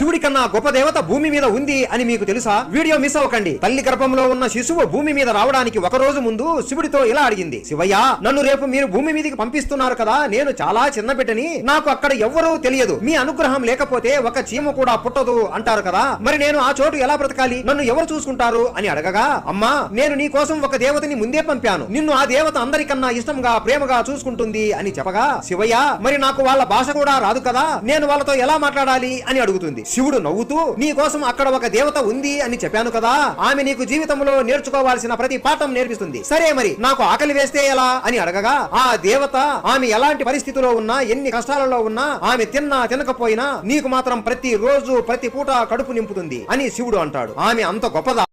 శివుడి కన్నా గొప్ప దేవత భూమి మీద ఉంది అని మీకు తెలుసా? వీడియో మిస్ అవ్వకండి. తల్లి గర్భంలో ఉన్న శిశువు భూమి మీద రావడానికి ఒక రోజు ముందు శివుడితో ఇలా అడిగింది. శివయ్య నన్ను రేపు మీరు భూమి మీదకి పంపిస్తున్నారు కదా? నేను చాలా చిన్న బిడ్డని. నాకు అక్కడ ఎవ్వరూ తెలియదు. మీ అనుగ్రహం లేకపోతే ఒక చీమ కూడా పుట్టదు అంటారు కదా. మరి నేను ఆ చోటు ఎలా బ్రతకాలి? నన్ను ఎవరు చూసుకుంటారు? అని అడగగా అమ్మా నేను నీ కోసం ఒక దేవతని ముందే పంపాను. నిన్ను ఆ దేవత అందరికన్నా ఇష్టంగా ప్రేమగా చూసుకుంటుంది అని చెప్పగా శివయ్య మరి నాకు వాళ్ళ భాష కూడా రాదు కదా? నేను వాళ్ళతో ఎలా మాట్లాడాలి? అని అడుగుతుంది. శివుడు నవ్వుతూ నీ కోసం అక్కడ ఒక దేవత ఉంది అని చెప్పాను కదా. ఆమె నీకు జీవితంలో నేర్చుకోవాల్సిన ప్రతి పాఠం నేర్పిస్తుంది. సరే మరి నాకు ఆకలి వేస్తే ఎలా? అని అడగగా ఆ దేవత ఆమె ఎలాంటి పరిస్థితిలో ఉన్నా ఎన్ని కష్టాలలో ఉన్నా ఆమె తిన్నా తినకపోయినా నీకు మాత్రం ప్రతి రోజు ప్రతి పూట కడుపు నింపుతుంది అని శివుడు అంటాడు. ఆమె అంత గొప్పదా?